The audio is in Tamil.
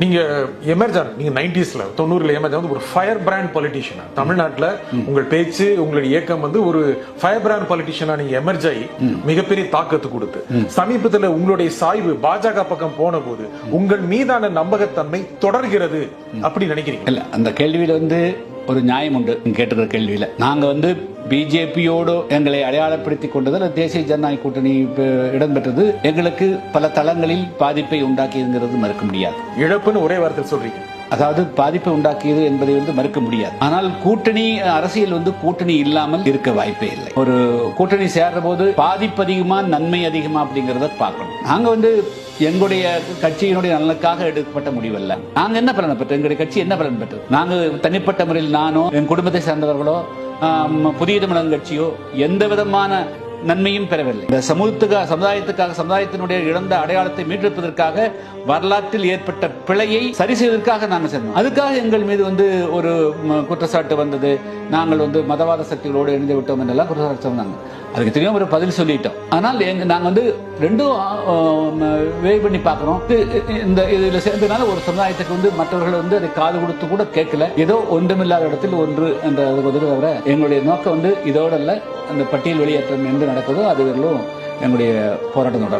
நீங்க எமர்ஜ் ஆன நீங்க நைன்டிஸ்ல தொண்ணூறுல எமர்ஜ் வந்து ஒரு ஃபயர் பிராண்ட் பொலிட்டிஷியனா தமிழ்நாட்டுல உங்கள் பேச்சு உங்களுடைய இயக்கம் வந்து ஒரு ஃபயர் பிராண்ட் பொலிட்டிஷியனா நீங்க எமர்ஜ் ஆகி மிகப்பெரிய தாக்கத்து கொடுத்து. சமீபத்துல உங்களுடைய சாய்வு பாஜக பக்கம் போன போது உங்கள் மீதான நம்பகத்தன்மை தொடர்கிறது அப்படி நினைக்கிறீங்க இல்ல அந்த கேள்வியில வந்து ஒரு நியாயம் உண்டு. நீங்க கேட்டிருக்கிற கேள்வியில. நாங்க வந்து பிஜேபியோடு எங்களை அடையாளப்படுத்தி கொண்டது தேசிய ஜனநாயக கூட்டணி இடம்பெற்றது. எங்களுக்கு பல தளங்களில் பாதிப்பை உண்டாக்கியதுங்கிறது மறுக்க முடியாது. இழப்புன்னு ஒரே வார்த்தையில் சொல்றீங்க. அதாவது பாதிப்பை உண்டாக்கியது என்பதை வந்து மறுக்க முடியாது. ஆனால் கூட்டணி அரசியல் வந்து கூட்டணி இல்லாமல் இருக்க வாய்ப்பே இல்லை. ஒரு கூட்டணி சேர்ற போது பாதிப்பு அதிகமா நன்மை அதிகமா அப்படிங்கறத பார்க்கணும். நாங்க வந்து எங்களுடைய கட்சியினுடைய நலனுக்காக எடுக்கப்பட்ட முடிவல்ல. நாங்க என்ன பலன் பெற்றோம்? எங்களுடைய கட்சி என்ன பலன் பெற்றது? நாங்க தனிப்பட்ட முறையில் நானோ என் குடும்பத்தை சார்ந்தவர்களோ புதிய தமிழகம் கட்சியோ எந்த விதமான நன்மையும் பெறவில்லை. இந்த சமூகத்துக்காக சமுதாயத்துக்காக சமுதாயத்தினுடைய இழந்த அடையாளத்தை மீட்டெடுப்பதற்காக வரலாற்றில் ஏற்பட்ட பிழையை சரி செய்வதற்காக நாங்கள் சென்றோம் அதுக்காக எங்கள் மீது வந்து ஒரு குற்றச்சாட்டு வந்தது. நாங்கள் வந்து மதவாத சக்திகளோடு இணைந்து விட்டோம் என்றெல்லாம் குற்றச்சாட்டு சொன்னாங்க. அதுக்கு தெரியும் ஒரு பதில் சொல்லிட்டோம். ஆனால் எங்க நாங்கள் வந்து ரெண்டும் வே பண்ணி பார்க்குறோம். இந்த இதில் சேர்ந்ததுனால ஒரு சமுதாயத்துக்கு வந்து மற்றவர்கள் வந்து அதை காது கொடுத்து கூட கேட்கல. ஏதோ ஒன்றுமில்லாத இடத்தில் ஒன்று என்ற ஒரு தவிர எங்களுடைய நோக்கம் வந்து இதோட அல்ல அந்த பட்டியல் வெளியேற்றம் என்று நடக்குதோ அதுவரையிலும் எங்களுடைய போராட்டம் தொடரும்